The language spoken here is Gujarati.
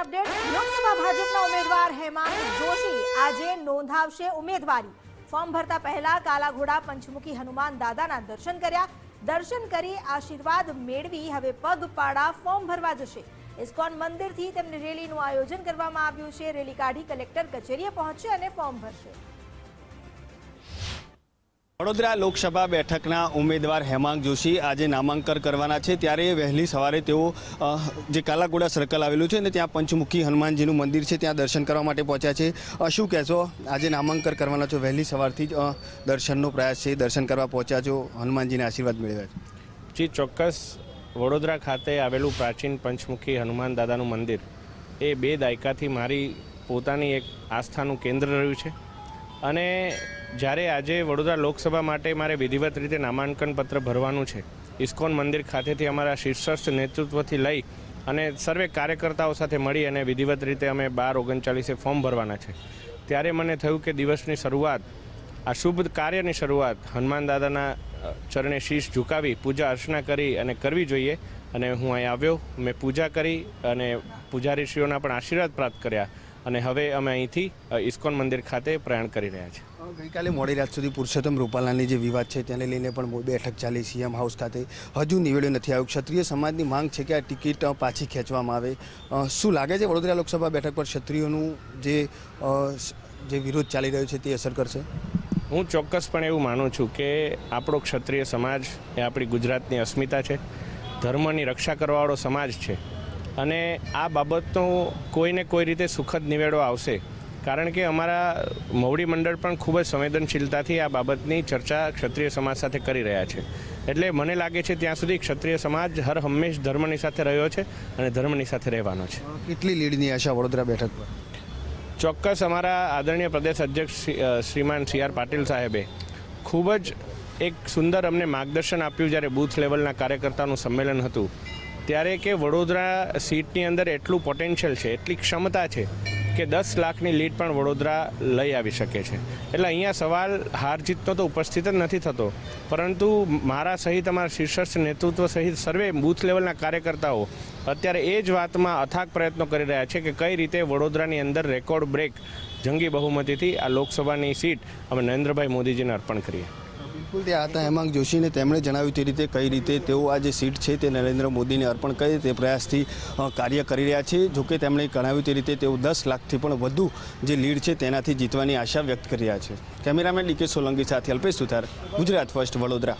અપડેટ લોકસભા ભાજપના ઉમેદવાર હેમાંગ જોશી આજે નોંધાવશે ઉમેદવારી. ફોર્મ ભરતા પહેલા કાલાઘોડા, પંચમુખી હનુમાન દાદાના દર્શન કર્યા. દર્શન કરી આશીર્વાદ મેળવી હવે પગપાળા ફોર્મ ભરવા જશે. ઇસ્કોન મંદિરથી તેમની રેલીનું આયોજન કરવામાં આવ્યું છે. રેલી કાઢી કલેક્ટર કચેરીએ પહોંચશે અને ફોર્મ ભરશે. વડોદરા લોકસભા બેઠકના ઉમેદવાર હેમાંગ જોશી આજે નામાંકન કરવાના છે. ત્યારે વહેલી સવારે તેઓ જે કાલાગોડા સર્કલ આવેલું છે ને ત્યાં પંચમુખી હનુમાનજીનું મંદિર છે, ત્યાં દર્શન કરવા માટે પહોંચ્યા છે. શું કહેશો? આજે નામાંકન કરવાના છો, વહેલી સવારથી જ દર્શનનો પ્રયાસ છે, દર્શન કરવા પહોંચ્યા છો, હનુમાનજીને આશીર્વાદ મેળવ્યા છે. જી, ચોક્કસ. વડોદરા ખાતે આવેલું પ્રાચીન પંચમુખી હનુમાન દાદાનું મંદિર, એ બે દાયકાથી મારી પોતાની એક આસ્થાનું કેન્દ્ર રહ્યું છે. અને જ્યારે આજે વડોદરા લોકસભા માટે મારે વિધિવત રીતે નામાંકન પત્ર ભરવાનું છે, ઇસ્કોન મંદિર ખાતેથી અમારા શીર્ષસ્થ નેતૃત્વથી લઈ અને સર્વે કાર્યકર્તાઓ સાથે મળી અને વિધિવત રીતે અમે બાર ઓગણચાલીસે ફોર્મ ભરવાના છે. ત્યારે મને થયું કે દિવસની શરૂઆત, આ શુભ કાર્યની શરૂઆત, હનુમાન દાદાના ચરણે શીશ ઝુકાવી, પૂજા અર્ચના કરી અને કરવી જોઈએ અને હું અહીં આવ્યો. મેં પૂજા કરી અને પૂજારીશ્રીઓના પણ આશીર્વાદ પ્રાપ્ત કર્યા. અને હવે અમે અહીંથી ઇસ્કોન મંદિર ખાતે પ્રયાણ કરી રહ્યા છીએ. ગઈકાલે મોડી રાત સુધી પુરુષોત્તમ રૂપાલાની જે વિવાદ છે તેને લઈને પણ બેઠક ચાલી સીએમ હાઉસ ખાતે હજુ નિવેડો નથી આવ્યું. ક્ષત્રિય સમાજની માંગ છે કે આ ટિકિટ પાછી ખેંચવામાં આવે. શું લાગે છે વડોદરા લોકસભા બેઠક પર ક્ષત્રિયોનું જે જે વિરોધ ચાલી રહ્યો છે તે અસર કરશે? હું ચોક્કસપણે એવું માનું છું કે આપણો ક્ષત્રિય સમાજ એ આપણી ગુજરાતની અસ્મિતા છે. ધર્મની રક્ષા કરવાવાળો સમાજ છે. અને આ બાબતનો કોઈને કોઈ રીતે સુખદ નિવેડો આવશે. કારણ કે અમારા મવડી મંડળ પણ ખૂબ જ સંવેદનશીલતાથી આ બાબતની ચર્ચા ક્ષત્રિય સમાજ સાથે કરી રહ્યા છે. એટલે મને લાગે છે ત્યાં સુધી ક્ષત્રિય સમાજ હર હંમેશ ધર્મની સાથે રહ્યો છે અને ધર્મની સાથે રહેવાનો છે. કેટલી લીડની આશા વડોદરા બેઠક પર? ચોક્કસ અમારા આદરણીય પ્રદેશ અધ્યક્ષ શ્રીમાન સી આર પાટીલ સાહેબે ખૂબ જ એક સુંદર અમને માર્ગદર્શન આપ્યું જ્યારે બૂથ લેવલના કાર્યકર્તાનું સંમેલન હતું. ત્યારે કે વડોદરા સીટની અંદર એટલું પોટેન્શિયલ છે, એટલી ક્ષમતા છે કે દસ લાખની લીડ પણ વડોદરા લઈ આવી શકે છે. એટલે અહીંયા સવાલ હાર જીતનો તો ઉપસ્થિત જ નથી થતો. પરંતુ મારા સહિત અમારા શીર્ષસ્થ નેતૃત્વ સહિત સર્વે બૂથ લેવલના કાર્યકર્તાઓ અત્યારે એ જ વાતમાં અથાગ પ્રયત્નો કરી રહ્યા છે કે કઈ રીતે વડોદરાની અંદર રેકોર્ડ બ્રેક જંગી બહુમતીથી આ લોકસભાની સીટ અમે નરેન્દ્રભાઈ મોદીજીને અર્પણ કરીએ. બિલકુલ ત્યાં હતા હેમાંગ જોશીને તેમણે જણાવ્યું તે રીતે કઈ રીતે તેઓ આ જે સીટ છે તે નરેન્દ્ર મોદીને અર્પણ કરે તે પ્રયાસથી કાર્ય કરી રહ્યા છે. જોકે તેમણે જણાવ્યું તે રીતે તેઓ દસ લાખથી પણ વધુ જે લીડ છે તેનાથી જીતવાની આશા વ્યક્ત કરી રહ્યા છે. કેમેરામેન ડીકે સોલંકી સાથે અલ્પેશ સુથાર, ગુજરાત ફર્સ્ટ વડોદરા.